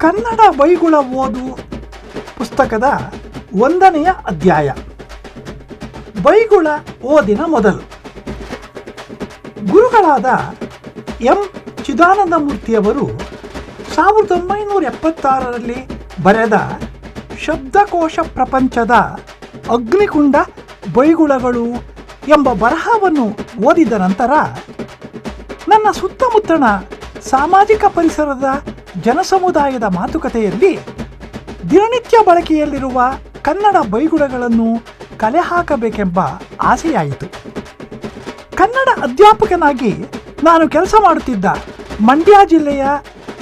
ಕನ್ನಡ ಬೈಗುಳ ಓದು ಪುಸ್ತಕದ ಒಂದನೆಯ ಅಧ್ಯಾಯ. ಬೈಗುಳ ಓದಿನ ಮೊದಲು. ಗುರುಗಳಾದ ಎಂ. ಚಿದಾನಂದ ಮೂರ್ತಿಯವರು ಸಾವಿರದ ಒಂಬೈನೂರ ಎಪ್ಪತ್ತಾರರಲ್ಲಿ ಬರೆದ ಶಬ್ದಕೋಶ ಪ್ರಪಂಚದ ಅಗ್ನಿಕುಂಡ ಬೈಗುಳಗಳು ಎಂಬ ಬರಹವನ್ನು ಓದಿದ ನಂತರ ನನ್ನ ಸುತ್ತಮುತ್ತಣ ಸಾಮಾಜಿಕ ಪರಿಸರದ ಜನಸಮುದಾಯದ ಮಾತುಕತೆಯಲ್ಲಿ ದಿನನಿತ್ಯ ಬಳಕೆಯಲ್ಲಿರುವ ಕನ್ನಡ ಬೈಗುಡಗಳನ್ನು ಕಲೆ ಹಾಕಬೇಕೆಂಬ ಆಸೆಯಾಯಿತು. ಕನ್ನಡ ಅಧ್ಯಾಪಕನಾಗಿ ನಾನು ಕೆಲಸ ಮಾಡುತ್ತಿದ್ದ ಮಂಡ್ಯ ಜಿಲ್ಲೆಯ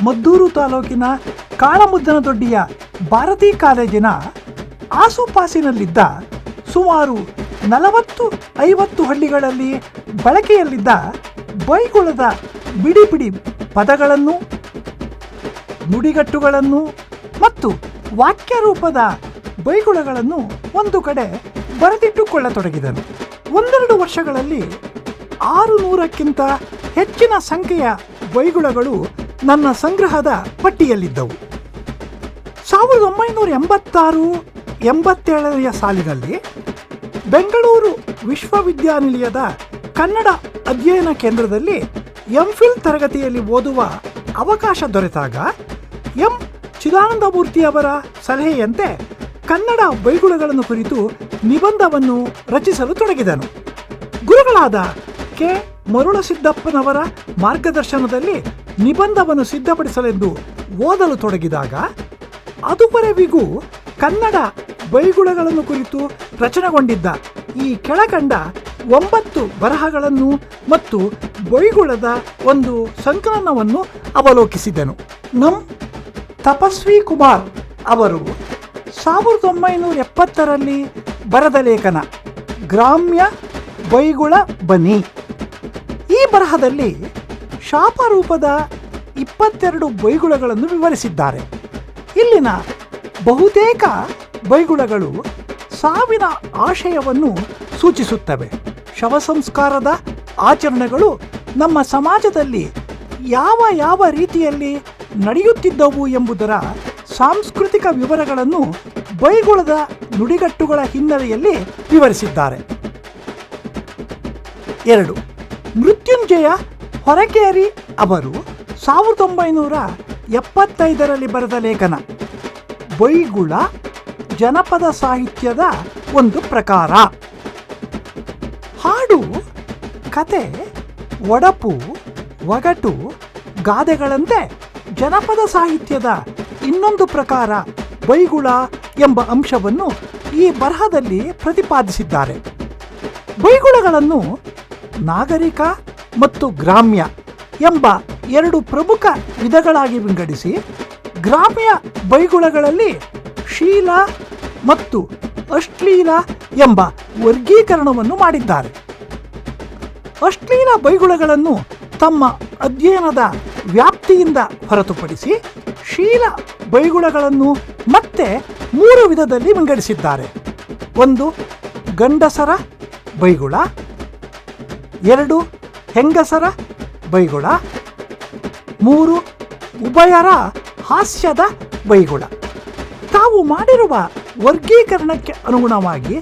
ಮದ್ದೂರು ತಾಲೂಕಿನ ಕಾಳಮುದ್ದನದೊಡ್ಡಿಯ ಭಾರತೀ ಕಾಲೇಜಿನ ಆಸುಪಾಸಿನಲ್ಲಿದ್ದ ಸುಮಾರು ನಲವತ್ತು ಐವತ್ತು ಹಳ್ಳಿಗಳಲ್ಲಿ ಬಳಕೆಯಲ್ಲಿದ್ದ ಬೈಗುಳದ ಬಿಡಿ ಬಿಡಿ ಪದಗಳನ್ನು ನುಡಿಗಟ್ಟುಗಳನ್ನು ಮತ್ತು ವಾಕ್ಯ ರೂಪದ ಬೈಗುಳಗಳನ್ನು ಒಂದು ಕಡೆ ಬರೆದಿಟ್ಟುಕೊಳ್ಳತೊಡಗಿದನು. ಒಂದೆರಡು ವರ್ಷಗಳಲ್ಲಿ ಆರು ನೂರಕ್ಕಿಂತ ಹೆಚ್ಚಿನ ಸಂಖ್ಯೆಯ ಬೈಗುಳಗಳು ನನ್ನ ಸಂಗ್ರಹದ ಪಟ್ಟಿಯಲ್ಲಿದ್ದವು. ಸಾವಿರದ ಒಂಬೈನೂರ ಎಂಬತ್ತಾರು ಎಂಬತ್ತೇಳನೆಯ ಸಾಲಿನಲ್ಲಿ ಬೆಂಗಳೂರು ವಿಶ್ವವಿದ್ಯಾನಿಲಯದ ಕನ್ನಡ ಅಧ್ಯಯನ ಕೇಂದ್ರದಲ್ಲಿ ಎಂಫಿಲ್ ತರಗತಿಯಲ್ಲಿ ಓದುವ ಅವಕಾಶ ದೊರೆತಾಗ ಎಂ ಚಿದಾನಂದಮೂರ್ತಿಯವರ ಸಲಹೆಯಂತೆ ಕನ್ನಡ ಬೈಗುಳಗಳನ್ನು ಕುರಿತು ನಿಬಂಧವನ್ನು ರಚಿಸಲು ತೊಡಗಿದನು. ಗುರುಗಳಾದ ಕೆ. ಮರುಳಸಿದ್ದಪ್ಪನವರ ಮಾರ್ಗದರ್ಶನದಲ್ಲಿ ನಿಬಂಧವನ್ನು ಸಿದ್ಧಪಡಿಸಲೆಂದು ಓದಲು ತೊಡಗಿದಾಗ ಅದುವರೆವಿಗೂ ಕನ್ನಡ ಬೈಗುಳಗಳನ್ನು ಕುರಿತು ರಚನೆಗೊಂಡಿದ್ದ ಈ ಕೆಳಕಂಡ ಒಂಬತ್ತು ಬರಹಗಳನ್ನು ಮತ್ತು ಬೈಗುಳದ ಒಂದು ಸಂಕಲನವನ್ನು ಅವಲೋಕಿಸಿದನು. ನಂ ತಪಸ್ವಿ ಕುಮಾರ್ ಅವರು ಸಾವಿರದ ಒಂಬೈನೂರ ಎಪ್ಪತ್ತರಲ್ಲಿ ಬರೆದ ಲೇಖನ ಗ್ರಾಮ್ಯ ಬೈಗುಳ ಬನಿ ಈ ಬರಹದಲ್ಲಿ ಶಾಪರೂಪದ ಇಪ್ಪತ್ತೆರಡು ಬೈಗುಳಗಳನ್ನು ವಿವರಿಸಿದ್ದಾರೆ. ಇಲ್ಲಿನ ಬಹುತೇಕ ಬೈಗುಳಗಳು ಸಾವಿನ ಆಶಯವನ್ನು ಸೂಚಿಸುತ್ತವೆ. ಶವ ಸಂಸ್ಕಾರದ ಆಚರಣೆಗಳು ನಮ್ಮ ಸಮಾಜದಲ್ಲಿ ಯಾವ ಯಾವ ರೀತಿಯಲ್ಲಿ ನಡೆಯುತ್ತಿದ್ದವು ಎಂಬುದರ ಸಾಂಸ್ಕೃತಿಕ ವಿವರಗಳನ್ನು ಬೈಗುಳದ ನುಡಿಗಟ್ಟುಗಳ ಹಿನ್ನೆಲೆಯಲ್ಲಿ ವಿವರಿಸಿದ್ದಾರೆ. ಎರಡು, ಮೃತ್ಯುಂಜಯ ಹೊರಕೇರಿ ಅವರು ಸಾವಿರದ ಒಂಬೈನೂರ ಎಪ್ಪತ್ತೈದರಲ್ಲಿ ಬರೆದ ಲೇಖನ. ಬೈಗುಳ ಜನಪದ ಸಾಹಿತ್ಯದ ಒಂದು ಪ್ರಕಾರ. ಹಾಡು, ಕತೆ, ಒಡಪು, ಒಗಟು, ಗಾದೆಗಳಂತೆ ಜನಪದ ಸಾಹಿತ್ಯದ ಇನ್ನೊಂದು ಪ್ರಕಾರ ಬೈಗುಳ ಎಂಬ ಅಂಶವನ್ನು ಈ ಬರಹದಲ್ಲಿ ಪ್ರತಿಪಾದಿಸಿದ್ದಾರೆ. ಬೈಗುಳಗಳನ್ನು ನಾಗರಿಕ ಮತ್ತು ಗ್ರಾಮ್ಯ ಎಂಬ ಎರಡು ಪ್ರಮುಖ ವಿಧಗಳಾಗಿ ವಿಂಗಡಿಸಿ ಗ್ರಾಮ್ಯ ಬೈಗುಳಗಳಲ್ಲಿ ಶೀಲ ಮತ್ತು ಅಶ್ಲೀಲ ಎಂಬ ವರ್ಗೀಕರಣವನ್ನು ಮಾಡಿದ್ದಾರೆ. ಅಶ್ಲೀಲ ಬೈಗುಳಗಳನ್ನು ತಮ್ಮ ಅಧ್ಯಯನದ ವ್ಯಾಪ್ತಿಯಿಂದ ಹೊರತುಪಡಿಸಿ ಶೀಲ ಬೈಗುಳಗಳನ್ನು ಮತ್ತೆ ಮೂರು ವಿಧದಲ್ಲಿ ವಿಂಗಡಿಸಿದ್ದಾರೆ. ಒಂದು ಗಂಡಸರ ಬೈಗುಳ ಎರಡು ಹೆಂಗಸರ ಬೈಗುಳ ಮೂರು ಉಭಯರ ಹಾಸ್ಯದ ಬೈಗುಳ ತಾವು ಮಾಡಿರುವ ವರ್ಗೀಕರಣಕ್ಕೆ ಅನುಗುಣವಾಗಿ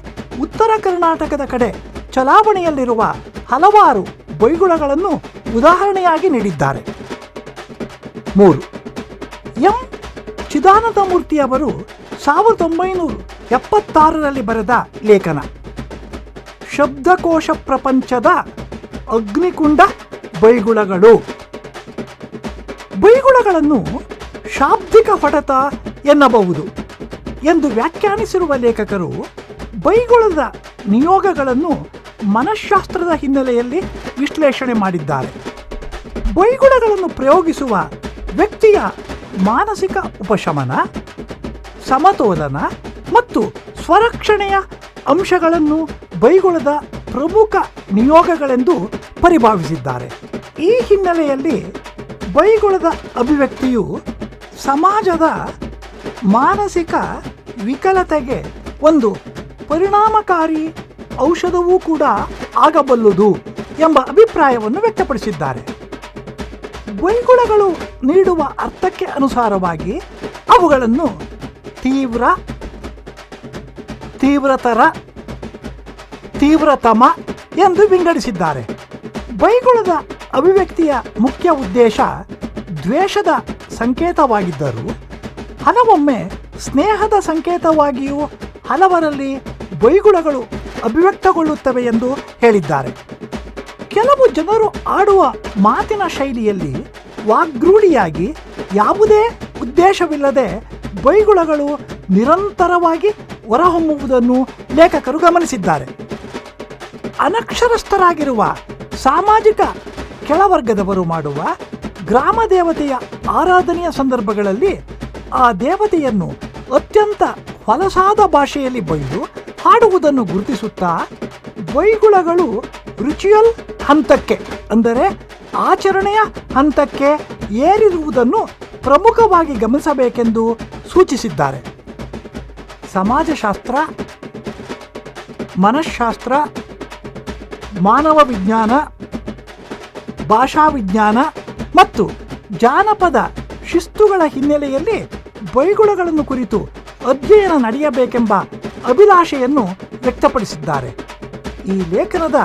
ಉತ್ತರ ಕರ್ನಾಟಕದ ಕಡೆ ಚಲಾವಣೆಯಲ್ಲಿರುವ ಹಲವಾರು ಬೈಗುಳಗಳನ್ನು ಉದಾಹರಣೆಯಾಗಿ ನೀಡಿದ್ದಾರೆ. ಮೂರು. ಎಂ. ಚಿದಾನಂದ ಮೂರ್ತಿಯವರು ಸಾವಿರದ ಒಂಬೈನೂರ ಎಪ್ಪತ್ತಾರರಲ್ಲಿ ಬರೆದ ಲೇಖನ. ಶಬ್ದಕೋಶ ಪ್ರಪಂಚದ ಅಗ್ನಿಕುಂಡ ಬೈಗುಳಗಳು. ಬೈಗುಳಗಳನ್ನು ಶಾಬ್ದಿಕ ಹೊಡೆತ ಎನ್ನಬಹುದು ಎಂದು ವ್ಯಾಖ್ಯಾನಿಸಿರುವ ಲೇಖಕರು ಬೈಗುಳದ ನಿಯೋಗಗಳನ್ನು ಮನಃಶಾಸ್ತ್ರದ ಹಿನ್ನೆಲೆಯಲ್ಲಿ ವಿಶ್ಲೇಷಣೆ ಮಾಡಿದ್ದಾರೆ. ಬೈಗುಳಗಳನ್ನು ಪ್ರಯೋಗಿಸುವ ವ್ಯಕ್ತಿಯ ಮಾನಸಿಕ ಉಪಶಮನ, ಸಮತೋಲನ ಮತ್ತು ಸ್ವರಕ್ಷಣೆಯ ಅಂಶಗಳನ್ನು ಬೈಗುಳದ ಪ್ರಮುಖ ನಿಯೋಗಗಳೆಂದು ಪರಿಭಾವಿಸಿದ್ದಾರೆ. ಈ ಹಿನ್ನೆಲೆಯಲ್ಲಿ ಬೈಗುಳದ ಅಭಿವ್ಯಕ್ತಿಯು ಸಮಾಜದ ಮಾನಸಿಕ ವಿಕಲತೆಗೆ ಒಂದು ಪರಿಣಾಮಕಾರಿ ಔಷಧವೂ ಕೂಡ ಆಗಬಲ್ಲುದು ಎಂಬ ಅಭಿಪ್ರಾಯವನ್ನು ವ್ಯಕ್ತಪಡಿಸಿದ್ದಾರೆ. ಬೈಗುಳಗಳು ನೀಡುವ ಅರ್ಥಕ್ಕೆ ಅನುಸಾರವಾಗಿ ಅವುಗಳನ್ನು ತೀವ್ರ, ತೀವ್ರತರ, ತೀವ್ರತಮ ಎಂದು ವಿಂಗಡಿಸಿದ್ದಾರೆ. ಬೈಗುಳದ ಅಭಿವ್ಯಕ್ತಿಯ ಮುಖ್ಯ ಉದ್ದೇಶ ದ್ವೇಷದ ಸಂಕೇತವಾಗಿದ್ದರೂ, ಹಲವೊಮ್ಮೆ ಸ್ನೇಹದ ಸಂಕೇತವಾಗಿಯೂ ಹಲವರಲ್ಲಿ ಬೈಗುಳಗಳು ಅಭಿವ್ಯಕ್ತಗೊಳ್ಳುತ್ತವೆ ಎಂದು ಹೇಳಿದ್ದಾರೆ. ಕೆಲವು ಜನರು ಆಡುವ ಮಾತಿನ ಶೈಲಿಯಲ್ಲಿ ವಾಗ್ರೂಢಿಯಾಗಿ ಯಾವುದೇ ಉದ್ದೇಶವಿಲ್ಲದೆ ಬೈಗುಳಗಳು ನಿರಂತರವಾಗಿ ಹೊರಹೊಮ್ಮುವುದನ್ನು ಲೇಖಕರು ಗಮನಿಸಿದ್ದಾರೆ. ಅನಕ್ಷರಸ್ಥರಾಗಿರುವ ಸಾಮಾಜಿಕ ಕೆಳವರ್ಗದವರು ಮಾಡುವ ಗ್ರಾಮ ದೇವತೆಯ ಆರಾಧನೆಯ ಸಂದರ್ಭಗಳಲ್ಲಿ ಆ ದೇವತೆಯನ್ನು ಅತ್ಯಂತ ಹೊಲಸಾದ ಭಾಷೆಯಲ್ಲಿ ಬೈದು ಹಾಡುವುದನ್ನು ಗುರುತಿಸುತ್ತಾ ಬೈಗುಳಗಳು ರಿಚುಯಲ್ ಹಂತಕ್ಕೆ, ಅಂದರೆ ಆಚರಣೆಯ ಹಂತಕ್ಕೆ ಏರಿರುವುದನ್ನು ಪ್ರಮುಖವಾಗಿ ಗಮನಿಸಬೇಕೆಂದು ಸೂಚಿಸಿದ್ದಾರೆ. ಸಮಾಜಶಾಸ್ತ್ರ ಮನಃಶಾಸ್ತ್ರ ಮಾನವ ವಿಜ್ಞಾನ, ಭಾಷಾ ವಿಜ್ಞಾನ ಮತ್ತು ಜಾನಪದ ಶಿಸ್ತುಗಳ ಹಿನ್ನೆಲೆಯಲ್ಲಿ ಬೈಗುಳಗಳನ್ನು ಕುರಿತು ಅಧ್ಯಯನ ನಡೆಯಬೇಕೆಂಬ ಅಭಿಲಾಷೆಯನ್ನು ವ್ಯಕ್ತಪಡಿಸಿದ್ದಾರೆ. ಈ ಲೇಖನದ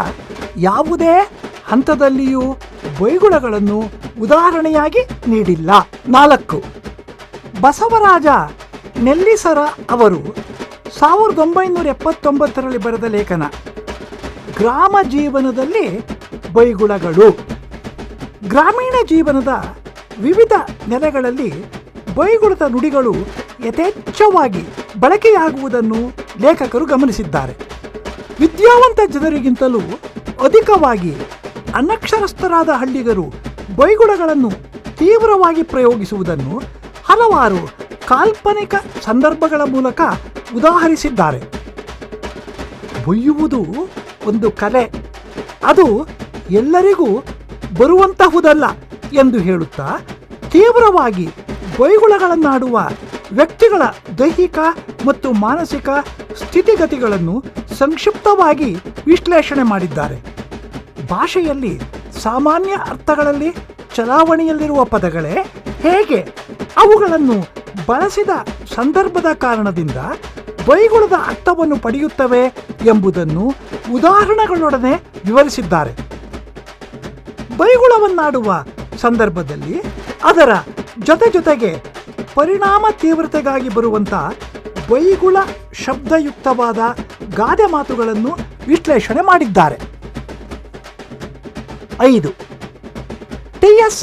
ಯಾವುದೇ ಹಂತದಲ್ಲಿಯೂ ಬೈಗುಳಗಳನ್ನು ಉದಾಹರಣೆಯಾಗಿ ನೀಡಿಲ್ಲ. ನಾಲ್ಕು. ಬಸವರಾಜ ನೆಲ್ಲಿಸರ ಅವರು ಸಾವಿರದ ಒಂಬೈನೂರ ಎಪ್ಪತ್ತೊಂಬತ್ತರಲ್ಲಿ ಬರೆದ ಲೇಖನ, ಗ್ರಾಮ ಜೀವನದಲ್ಲಿ ಬೈಗುಳಗಳು ಗ್ರಾಮೀಣ ಜೀವನದ ವಿವಿಧ ನೆಲೆಗಳಲ್ಲಿ ಬೈಗುಳದ ನುಡಿಗಳು ಯಥೇಚ್ಛವಾಗಿ ಬಳಕೆಯಾಗುವುದನ್ನು ಲೇಖಕರು ಗಮನಿಸಿದ್ದಾರೆ. ವಿದ್ಯಾವಂತ ಜನರಿಗಿಂತಲೂ ಅಧಿಕವಾಗಿ ಅನಕ್ಷರಸ್ಥರಾದ ಹಳ್ಳಿಗರು ಬೈಗುಡಗಳನ್ನು ತೀವ್ರವಾಗಿ ಪ್ರಯೋಗಿಸುವುದನ್ನು ಹಲವಾರು ಕಾಲ್ಪನಿಕ ಸಂದರ್ಭಗಳ ಮೂಲಕ ಉದಾಹರಿಸಿದ್ದಾರೆ. ಬೊಯ್ಯುವುದು ಒಂದು ಕಲೆ. ಅದು ಎಲ್ಲರಿಗೂ ಬರುವಂತಹುದಲ್ಲ ಎಂದು ಹೇಳುತ್ತಾ ತೀವ್ರವಾಗಿ ಬೈಗುಳಗಳನ್ನಾಡುವ ವ್ಯಕ್ತಿಗಳ ದೈಹಿಕ ಮತ್ತು ಮಾನಸಿಕ ಸ್ಥಿತಿಗತಿಗಳನ್ನು ಸಂಕ್ಷಿಪ್ತವಾಗಿ ವಿಶ್ಲೇಷಣೆ ಮಾಡಿದ್ದಾರೆ. ಭಾಷೆಯಲ್ಲಿ ಸಾಮಾನ್ಯ ಅರ್ಥಗಳಲ್ಲಿ ಚಲಾವಣೆಯಲ್ಲಿರುವ ಪದಗಳೇ ಹೇಗೆ? ಅವುಗಳನ್ನು ಬಳಸಿದ ಸಂದರ್ಭದ ಕಾರಣದಿಂದ ಬೈಗುಳದ ಅರ್ಥವನ್ನು ಪಡೆಯುತ್ತವೆ ಎಂಬುದನ್ನು ಉದಾಹರಣೆಗಳೊಡನೆ ವಿವರಿಸಿದ್ದಾರೆ. ಬೈಗುಳವನ್ನಾಡುವ ಸಂದರ್ಭದಲ್ಲಿ ಅದರ ಜೊತೆ ಜೊತೆಗೆ ಪರಿಣಾಮ ತೀವ್ರತೆಗಾಗಿ ಬರುವಂಥ ಬೈಗುಳ ಶಬ್ದಯುಕ್ತವಾದ ಗಾದೆ ಮಾತುಗಳನ್ನು ವಿಶ್ಲೇಷಣೆ ಮಾಡಿದ್ದಾರೆ. ಐದು. ಟಿ ಎಸ್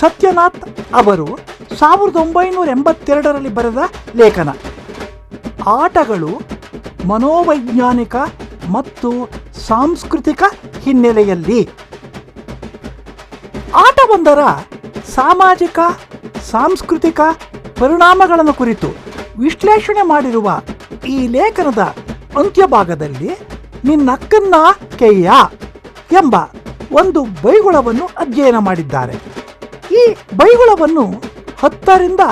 ಸತ್ಯನಾಥ್ ಅವರು ಸಾವಿರದ ಒಂಬೈನೂರ ಎಂಬತ್ತೆರಡರಲ್ಲಿ ಬರೆದ ಲೇಖನ. ಆಟಗಳು ಮನೋವೈಜ್ಞಾನಿಕ ಮತ್ತು ಸಾಂಸ್ಕೃತಿಕ ಹಿನ್ನೆಲೆಯಲ್ಲಿ. ಆಟವೊಂದರ ಸಾಮಾಜಿಕ, ಸಾಂಸ್ಕೃತಿಕ ಪರಿಣಾಮಗಳನ್ನು ಕುರಿತು ವಿಶ್ಲೇಷಣೆ ಮಾಡಿರುವ ಈ ಲೇಖನದ ಅಂತ್ಯಭಾಗದಲ್ಲಿ ನಿನ್ನಕ್ಕನ್ನ ಕೆಯ್ಯ ಎಂಬ ಒಂದು ಬೈಗುಳವನ್ನು ಅಧ್ಯಯನ ಮಾಡಿದ್ದಾರೆ. ಈ ಬೈಗುಳವನ್ನು ಹತ್ತರಿಂದ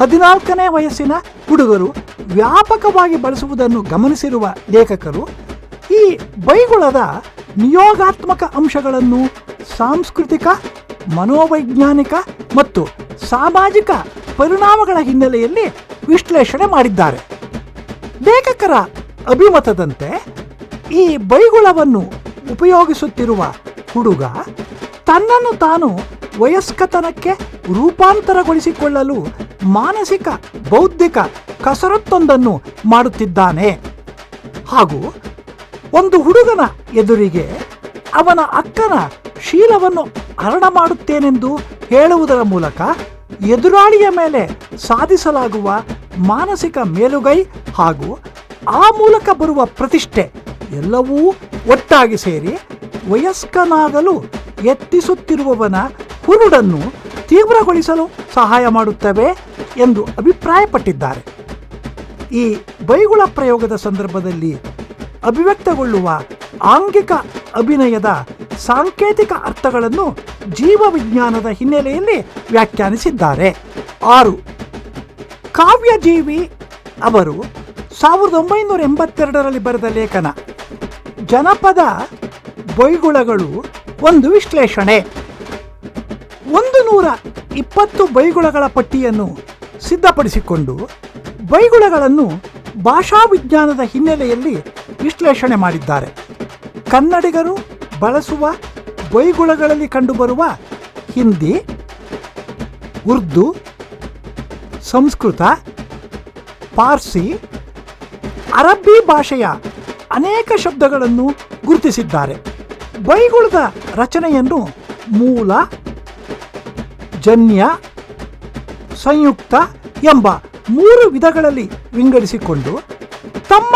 ಹದಿನಾಲ್ಕನೇ ವಯಸ್ಸಿನ ಹುಡುಗರು ವ್ಯಾಪಕವಾಗಿ ಬಳಸುವುದನ್ನು ಗಮನಿಸಿರುವ ಲೇಖಕರು, ಈ ಬೈಗುಳದ ನಿಯೋಗಾತ್ಮಕ ಅಂಶಗಳನ್ನು ಸಾಂಸ್ಕೃತಿಕ, ಮನೋವೈಜ್ಞಾನಿಕ ಮತ್ತು ಸಾಮಾಜಿಕ ಪರಿಣಾಮಗಳ ಹಿನ್ನೆಲೆಯಲ್ಲಿ ವಿಶ್ಲೇಷಣೆ ಮಾಡಿದ್ದಾರೆ. ಲೇಖಕರ ಅಭಿಮತದಂತೆ ಈ ಬೈಗುಳವನ್ನು ಉಪಯೋಗಿಸುತ್ತಿರುವ ಹುಡುಗ ತನ್ನನ್ನು ತಾನು ವಯಸ್ಕತನಕ್ಕೆ ರೂಪಾಂತರಗೊಳಿಸಿಕೊಳ್ಳಲು ಮಾನಸಿಕ, ಬೌದ್ಧಿಕ ಕಸರತ್ತೊಂದನ್ನು ಮಾಡುತ್ತಿದ್ದಾನೆ. ಹಾಗೂ ಒಂದು ಹುಡುಗನ ಎದುರಿಗೆ ಅವನ ಅಕ್ಕನ ಶೀಲವನ್ನು ಹರಣ ಮಾಡುತ್ತೇನೆಂದು ಹೇಳುವುದರ ಮೂಲಕ ಎದುರಾಳಿಯ ಮೇಲೆ ಸಾಧಿಸಲಾಗುವ ಮಾನಸಿಕ ಮೇಲುಗೈ ಹಾಗೂ ಆ ಮೂಲಕ ಬರುವ ಪ್ರತಿಷ್ಠೆ ಎಲ್ಲವೂ ಒಟ್ಟಾಗಿ ಸೇರಿ ವಯಸ್ಕನಾಗಲು ಯತ್ನಿಸುತ್ತಿರುವವನ ಹುರುಡನ್ನು ತೀವ್ರಗೊಳಿಸಲು ಸಹಾಯ ಮಾಡುತ್ತವೆ ಎಂದು ಅಭಿಪ್ರಾಯಪಟ್ಟಿದ್ದಾರೆ. ಈ ಬೈಗುಳ ಪ್ರಯೋಗದ ಸಂದರ್ಭದಲ್ಲಿ ಅಭಿವ್ಯಕ್ತಗೊಳ್ಳುವ ಆಂಗಿಕ ಅಭಿನಯದ ಸಾಂಕೇತಿಕ ಅರ್ಥಗಳನ್ನು ಜೀವವಿಜ್ಞಾನದ ಹಿನ್ನೆಲೆಯಲ್ಲಿ ವ್ಯಾಖ್ಯಾನಿಸಿದ್ದಾರೆ. ಆರು, ಕಾವ್ಯಜೀವಿ ಅವರು ಸಾವಿರದ ಒಂಬೈನೂರ ಎಂಬತ್ತೆರಡರಲ್ಲಿ ಬರೆದ ಲೇಖನ. ಜನಪದ ಬೈಗುಳಗಳು ಒಂದು ವಿಶ್ಲೇಷಣೆ. ಒಂದು ನೂರ ಇಪ್ಪತ್ತು ಬೈಗುಳಗಳ ಪಟ್ಟಿಯನ್ನು ಸಿದ್ಧಪಡಿಸಿಕೊಂಡು ಬೈಗುಳಗಳನ್ನು ಭಾಷಾ ವಿಜ್ಞಾನದ ಹಿನ್ನೆಲೆಯಲ್ಲಿ ವಿಶ್ಲೇಷಣೆ ಮಾಡಿದ್ದಾರೆ. ಕನ್ನಡಿಗರು ಬಳಸುವ ಬೈಗುಳಗಳಲ್ಲಿ ಕಂಡುಬರುವ ಹಿಂದಿ, ಉರ್ದು, ಸಂಸ್ಕೃತ, ಪಾರ್ಸಿ ಅರಬ್ಬಿ ಭಾಷೆಯ ಅನೇಕ ಶಬ್ದಗಳನ್ನು ಗುರುತಿಸಿದ್ದಾರೆ. ಬೈಗುಳದ ರಚನೆಯನ್ನು ಮೂಲ, ಜನ್ಯ, ಸಂಯುಕ್ತ ಎಂಬ ಮೂರು ವಿಧಗಳಲ್ಲಿ ವಿಂಗಡಿಸಿಕೊಂಡು ತಮ್ಮ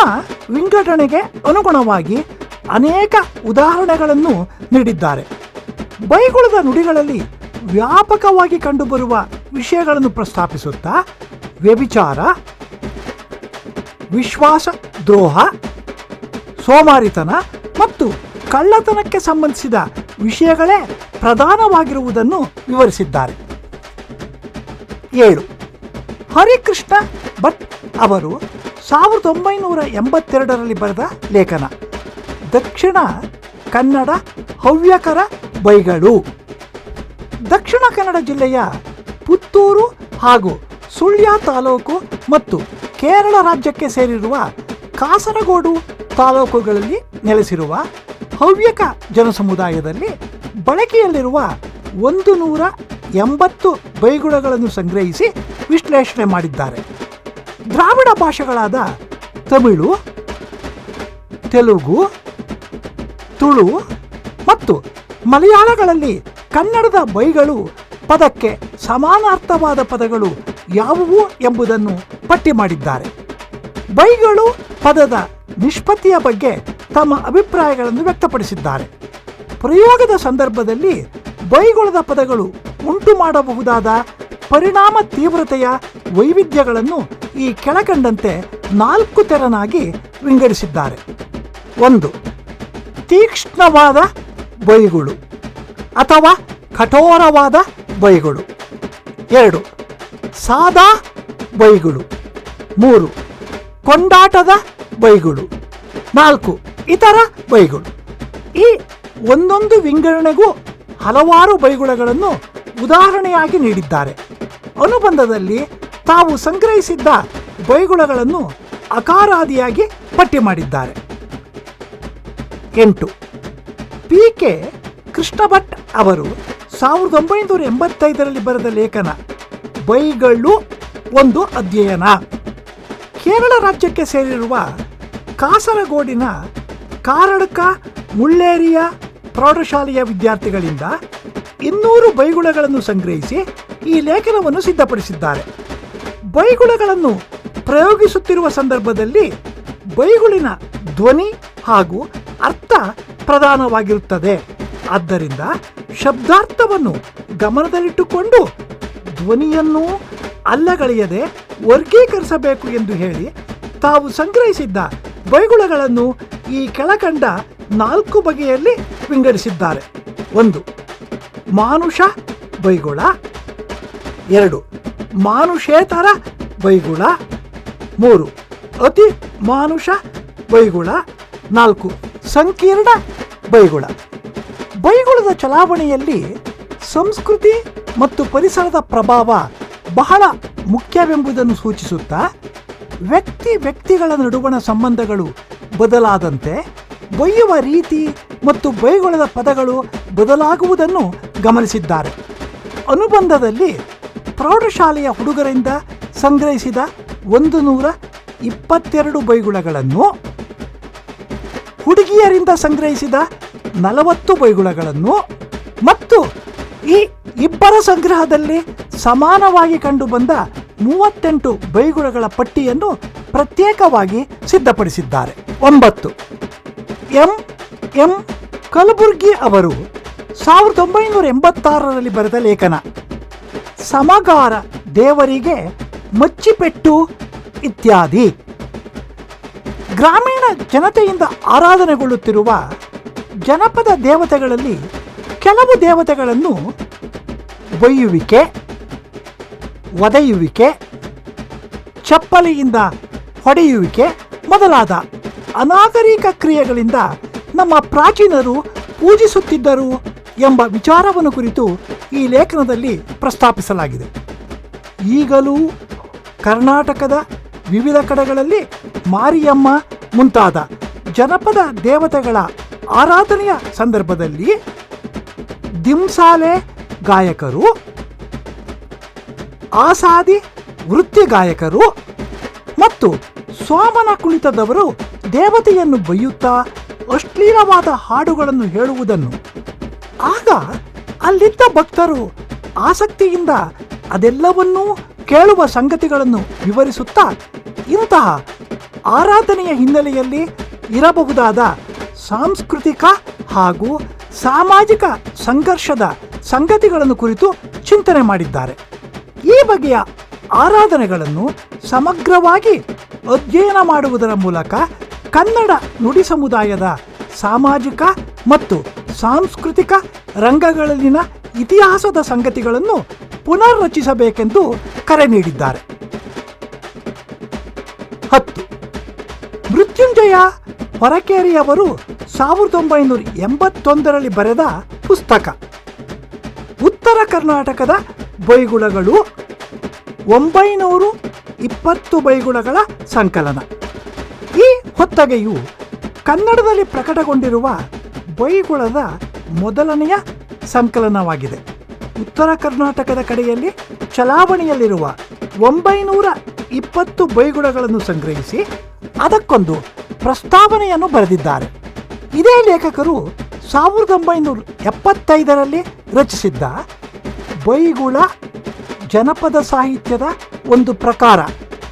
ವಿಂಗಡಣೆಗೆ ಅನುಗುಣವಾಗಿ ಅನೇಕ ಉದಾಹರಣೆಗಳನ್ನು ನೀಡಿದ್ದಾರೆ. ಬೈಗುಳದ ನುಡಿಗಳಲ್ಲಿ ವ್ಯಾಪಕವಾಗಿ ಕಂಡುಬರುವ ವಿಷಯಗಳನ್ನು ಪ್ರಸ್ತಾಪಿಸುತ್ತಾ, ವ್ಯಭಿಚಾರ ವಿಶ್ವಾಸ ದ್ರೋಹ ಸೋಮಾರಿತನ ಮತ್ತು ಕಳ್ಳತನಕ್ಕೆ ಸಂಬಂಧಿಸಿದ ವಿಷಯಗಳೇ ಪ್ರಧಾನವಾಗಿರುವುದನ್ನು ವಿವರಿಸಿದ್ದಾರೆ. ಏಳು. ಹರಿಕೃಷ್ಣ ಭಟ್ ಅವರು ಸಾವಿರದ ಒಂಬೈನೂರ ಎಂಬತ್ತೆರಡರಲ್ಲಿ ಬರೆದ ಲೇಖನ, ದಕ್ಷಿಣ ಕನ್ನಡ ಹವ್ಯಕರ ಬೈಗಳು. ದಕ್ಷಿಣ ಕನ್ನಡ ಜಿಲ್ಲೆಯ ಪುತ್ತೂರು ಹಾಗೂ ಸುಳ್ಯ ತಾಲೂಕು ಮತ್ತು ಕೇರಳ ರಾಜ್ಯಕ್ಕೆ ಸೇರಿರುವ ಕಾಸರಗೋಡು ತಾಲೂಕುಗಳಲ್ಲಿ ನೆಲೆಸಿರುವ ಹವ್ಯಕ ಜನಸಮುದಾಯದಲ್ಲಿ ಬಳಕೆಯಲ್ಲಿರುವ ಒಂದು ನೂರ ಎಂಬತ್ತು ಬೈಗುಳಗಳನ್ನು ಸಂಗ್ರಹಿಸಿ ವಿಶ್ಲೇಷಣೆ ಮಾಡಿದ್ದಾರೆ. ದ್ರಾವಿಡ ಭಾಷೆಗಳಾದ ತಮಿಳು, ತೆಲುಗು, ತುಳು ಮತ್ತು ಮಲಯಾಳಗಳಲ್ಲಿ ಕನ್ನಡದ ಬೈಗಳು ಪದಕ್ಕೆ ಸಮಾನಾರ್ಥವಾದ ಪದಗಳು ಯಾವುವು ಎಂಬುದನ್ನು ಪಟ್ಟಿ ಮಾಡಿದ್ದಾರೆ. ಬೈಗಳು ಪದದ ನಿಷ್ಪತ್ತಿಯ ಬಗ್ಗೆ ತಮ್ಮ ಅಭಿಪ್ರಾಯಗಳನ್ನು ವ್ಯಕ್ತಪಡಿಸಿದ್ದಾರೆ. ಪ್ರಯೋಗದ ಸಂದರ್ಭದಲ್ಲಿ ಬೈಗುಳದ ಪದಗಳು ಉಂಟು ಮಾಡಬಹುದಾದ ಪರಿಣಾಮ ತೀವ್ರತೆಯ ವೈವಿಧ್ಯಗಳನ್ನು ಈ ಕೆಳಕಂಡಂತೆ ನಾಲ್ಕು ತೆರನಾಗಿ ವಿಂಗಡಿಸಿದ್ದಾರೆ. ಒಂದು, ತೀಕ್ಷ್ಣವಾದ ಬೈಗುಳು ಅಥವಾ ಕಠೋರವಾದ ಬೈಗುಳು ಎರಡು, ಸಾದಾ ಬೈಗುಳು ಮೂರು. ಕೊಂಡಾಟದ ಬೈಗಳು. ನಾಲ್ಕು. ಇತರ ಬೈಗಳು. ಈ ಒಂದೊಂದು ವಿಂಗಡಣೆಗೂ ಹಲವಾರು ಬೈಗುಳಗಳನ್ನು ಉದಾಹರಣೆಯಾಗಿ ನೀಡಿದ್ದಾರೆ. ಅನುಬಂಧದಲ್ಲಿ ತಾವು ಸಂಗ್ರಹಿಸಿದ್ದ ಬೈಗುಳಗಳನ್ನು ಅಕಾರಾದಿಯಾಗಿ ಪಟ್ಟಿ ಮಾಡಿದ್ದಾರೆ. ಎಂಟು. ಪಿ ಕೆ ಕೃಷ್ಣಭಟ್ ಅವರು ಸಾವಿರದ ಒಂಬೈನೂರ ಎಂಬತ್ತೈದರಲ್ಲಿ ಬರೆದ ಲೇಖನ ಬೈಗಳು ಒಂದು ಅಧ್ಯಯನ. ಕೇರಳ ರಾಜ್ಯಕ್ಕೆ ಸೇರಿರುವ ಕಾಸರಗೋಡಿನ ಕಾರಡಕ, ಮುಳ್ಳೇರಿಯ ಪ್ರೌಢಶಾಲೆಯ ವಿದ್ಯಾರ್ಥಿಗಳಿಂದ ಇನ್ನೂರು ಬೈಗುಳಗಳನ್ನು ಸಂಗ್ರಹಿಸಿ ಈ ಲೇಖನವನ್ನು ಸಿದ್ಧಪಡಿಸಿದ್ದಾರೆ. ಬೈಗುಳಗಳನ್ನು ಪ್ರಯೋಗಿಸುತ್ತಿರುವ ಸಂದರ್ಭದಲ್ಲಿ ಬೈಗುಳಿನ ಧ್ವನಿ ಹಾಗೂ ಅರ್ಥ ಪ್ರಧಾನವಾಗಿರುತ್ತದೆ. ಆದ್ದರಿಂದ ಶಬ್ದಾರ್ಥವನ್ನು ಗಮನದಲ್ಲಿಟ್ಟುಕೊಂಡು ಧ್ವನಿಯನ್ನು ಅಲ್ಲಗಳೆಯದೆ ವರ್ಗೀಕರಿಸಬೇಕು ಎಂದು ಹೇಳಿ ತಾವು ಸಂಗ್ರಹಿಸಿದ್ದ ಬೈಗುಳಗಳನ್ನು ಈ ಕೆಳಕಂಡ ನಾಲ್ಕು ಬಗೆಯಲ್ಲಿ ವಿಂಗಡಿಸಿದ್ದಾರೆ. ಒಂದು, ಮಾನುಷ ಬೈಗುಳ. ಎರಡು, ಮಾನುಷೇತರ ಬೈಗುಳ. ಮೂರು, ಅತಿ ಮಾನುಷ ಬೈಗುಳ. ನಾಲ್ಕು, ಸಂಕೀರ್ಣ ಬೈಗುಳ. ಬೈಗುಳದ ಚಲಾವಣೆಯಲ್ಲಿ ಸಂಸ್ಕೃತಿ ಮತ್ತು ಪರಿಸರದ ಪ್ರಭಾವ ಬಹಳ ಮುಖ್ಯವೆಂಬುದನ್ನು ಸೂಚಿಸುತ್ತಾ ವ್ಯಕ್ತಿ ವ್ಯಕ್ತಿಗಳ ನಡುವಣ ಸಂಬಂಧಗಳು ಬದಲಾದಂತೆ ಬೈಯುವ ರೀತಿ ಮತ್ತು ಬೈಗೊಳದ ಪದಗಳು ಬದಲಾಗುವುದನ್ನು ಗಮನಿಸಿದ್ದಾರೆ. ಅನುಬಂಧದಲ್ಲಿ ಪ್ರೌಢಶಾಲೆಯ ಹುಡುಗರಿಂದ ಸಂಗ್ರಹಿಸಿದ ಒಂದು ನೂರ ಇಪ್ಪತ್ತೆರಡು ಬೈಗುಳಗಳನ್ನು, ಹುಡುಗಿಯರಿಂದ ಸಂಗ್ರಹಿಸಿದ ನಲವತ್ತು ಬೈಗುಳಗಳನ್ನು ಮತ್ತು ಈ ಇಬ್ಬರ ಸಂಗ್ರಹದಲ್ಲಿ ಸಮಾನವಾಗಿ ಕಂಡುಬಂದ ಮೂವತ್ತೆಂಟು ಬೈಗುಳಗಳ ಪಟ್ಟಿಯನ್ನು ಪ್ರತ್ಯೇಕವಾಗಿ ಸಿದ್ಧಪಡಿಸಿದ್ದಾರೆ. ಒಂಬತ್ತು. ಎಂ. ಎಂ. ಕಲಬುರ್ಗಿ ಅವರು ಸಾವಿರದ ಒಂಬೈನೂರ ಎಂಬತ್ತಾರರಲ್ಲಿ ಬರೆದ ಲೇಖನ. ಸಮಗಾರ ದೇವರಿಗೆ ಮಚ್ಚಿಪೆಟ್ಟು ಇತ್ಯಾದಿ. ಗ್ರಾಮೀಣ ಜನತೆಯಿಂದ ಆರಾಧನೆಗೊಳ್ಳುತ್ತಿರುವ ಜನಪದ ದೇವತೆಗಳಲ್ಲಿ ಕೆಲವು ದೇವತೆಗಳನ್ನು ಬೈಯುವಿಕೆ ಒದೆಯುವಿಕೆ, ಚಪ್ಪಲಿಯಿಂದ ಹೊಡೆಯುವಿಕೆ ಮೊದಲಾದ ಅನಾಗರಿಕ ಕ್ರಿಯೆಗಳಿಂದ ನಮ್ಮ ಪ್ರಾಚೀನರು ಪೂಜಿಸುತ್ತಿದ್ದರು ಎಂಬ ವಿಚಾರವನ್ನು ಕುರಿತು ಈ ಲೇಖನದಲ್ಲಿ ಪ್ರಸ್ತಾಪಿಸಲಾಗಿದೆ. ಈಗಲೂ ಕರ್ನಾಟಕದ ವಿವಿಧ ಕಡೆಗಳಲ್ಲಿ ಮಾರಿಯಮ್ಮ ಮುಂತಾದ ಜನಪದ ದೇವತೆಗಳ ಆರಾಧನೆಯ ಸಂದರ್ಭದಲ್ಲಿ ದಿಂಸಾಲೆ ಗಾಯಕರು, ಆಸಾದಿ ವೃತ್ತಿ ಗಾಯಕರು ಮತ್ತು ಸೋಮನ ಕುಣಿತದವರು ದೇವತೆಯನ್ನು ಬೈಯುತ್ತಾ ಅಶ್ಲೀಲವಾದ ಹಾಡುಗಳನ್ನು ಹೇಳುವುದನ್ನು. ಆಗ ಅಲ್ಲಿದ್ದ ಭಕ್ತರು ಆಸಕ್ತಿಯಿಂದ ಅದೆಲ್ಲವನ್ನೂ ಕೇಳುವ ಸಂಗತಿಗಳನ್ನು ವಿವರಿಸುತ್ತಾ ಇಂತಹ ಆರಾಧನೆಯ ಹಿನ್ನೆಲೆಯಲ್ಲಿ ಇರಬಹುದಾದ ಸಾಂಸ್ಕೃತಿಕ ಹಾಗೂ ಸಾಮಾಜಿಕ ಸಂಘರ್ಷದ ಸಂಗತಿಗಳನ್ನು ಕುರಿತು ಚಿಂತನೆ ಮಾಡಿದ್ದಾರೆ. ಈ ಬಗೆಯ ಆರಾಧನೆಗಳನ್ನು ಸಮಗ್ರವಾಗಿ ಅಧ್ಯಯನ ಮಾಡುವುದರ ಮೂಲಕ ಕನ್ನಡ ನುಡಿ ಸಮುದಾಯದ ಸಾಮಾಜಿಕ ಮತ್ತು ಸಾಂಸ್ಕೃತಿಕ ರಂಗಗಳಲ್ಲಿನ ಇತಿಹಾಸದ ಸಂಗತಿಗಳನ್ನು ಪುನರ್ರಚಿಸಬೇಕೆಂದು ಕರೆ ನೀಡಿದ್ದಾರೆ. ಹತ್ತು. ಮೃತ್ಯುಂಜಯ ಹೊರಕೇರಿಯವರು ಸಾವಿರದ ಒಂಬೈನೂರ ಎಂಬತ್ತೊಂದರಲ್ಲಿ ಬರೆದ ಪುಸ್ತಕ. ಉತ್ತರ ಕರ್ನಾಟಕದ ಬೈಗುಳಗಳು ಒಂಬೈನೂರು ಇಪ್ಪತ್ತು ಬೈಗುಳಗಳ ಸಂಕಲನ. ಈ ಹೊತ್ತಗೆಯು ಕನ್ನಡದಲ್ಲಿ ಪ್ರಕಟಗೊಂಡಿರುವ ಬೈಗುಳದ ಮೊದಲನೆಯ ಸಂಕಲನವಾಗಿದೆ. ಉತ್ತರ ಕರ್ನಾಟಕದ ಕಡೆಯಲ್ಲಿ ಚಲಾವಣೆಯಲ್ಲಿರುವ ಒಂಬೈನೂರ ಇಪ್ಪತ್ತು ಬೈಗುಳಗಳನ್ನು ಸಂಗ್ರಹಿಸಿ ಅದಕ್ಕೊಂದು ಪ್ರಸ್ತಾವನೆಯನ್ನು ಬರೆದಿದ್ದಾರೆ. ಇದೇ ಲೇಖಕರು ಸಾವಿರದ ಒಂಬೈನೂರ ಎಪ್ಪತ್ತೈದರಲ್ಲಿ ರಚಿಸಿದ್ದ ಬೈಗುಳ ಜನಪದ ಸಾಹಿತ್ಯದ ಒಂದು ಪ್ರಕಾರ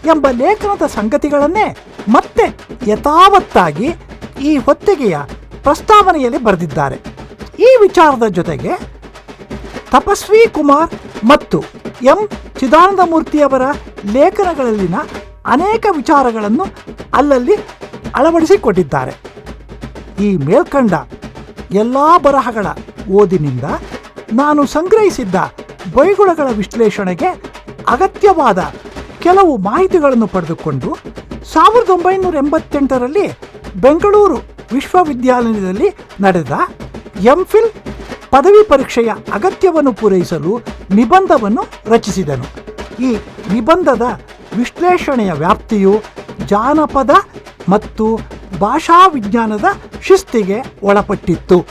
ಎಂಬ ಲೇಖನದ ಸಂಗತಿಗಳನ್ನೇ ಮತ್ತೆ ಯಥಾವತ್ತಾಗಿ ಈ ಹೊತ್ತಿಗೆಯ ಪ್ರಸ್ತಾವನೆಯಲ್ಲಿ ಬರೆದಿದ್ದಾರೆ. ಈ ವಿಚಾರದ ಜೊತೆಗೆ ತಪಸ್ವಿ ಕುಮಾರ್ ಮತ್ತು ಎಂ. ಚಿದಾನಂದಮೂರ್ತಿಯವರ ಲೇಖನಗಳಲ್ಲಿನ ಅನೇಕ ವಿಚಾರಗಳನ್ನು ಅಲ್ಲಲ್ಲಿ ಅಳವಡಿಸಿಕೊಟ್ಟಿದ್ದಾರೆ ಈ ಮೇಲ್ಕಂಡ ಎಲ್ಲ ಬರಹಗಳ ಓದಿನಿಂದ ನಾನು ಸಂಗ್ರಹಿಸಿದ್ದ ಬೈಗುಳಗಳ ವಿಶ್ಲೇಷಣೆಗೆ ಅಗತ್ಯವಾದ ಕೆಲವು ಮಾಹಿತಿಗಳನ್ನು ಪಡೆದುಕೊಂಡು ಸಾವಿರದ ಒಂಬೈನೂರ ಎಂಬತ್ತೆಂಟರಲ್ಲಿ ಬೆಂಗಳೂರು ವಿಶ್ವವಿದ್ಯಾಲಯದಲ್ಲಿ ನಡೆದ ಎಂಫಿಲ್ ಪದವಿ ಪರೀಕ್ಷೆಯ ಅಗತ್ಯವನ್ನು ಪೂರೈಸಲು ನಿಬಂಧವನ್ನು ರಚಿಸಿದನು. ಈ ನಿಬಂಧದ ವಿಶ್ಲೇಷಣೆಯ ವ್ಯಾಪ್ತಿಯು ಜಾನಪದ ಮತ್ತು ಭಾಷಾ ವಿಜ್ಞಾನದ ಶಿಸ್ತಿಗೆ ಒಳಪಟ್ಟಿತ್ತು.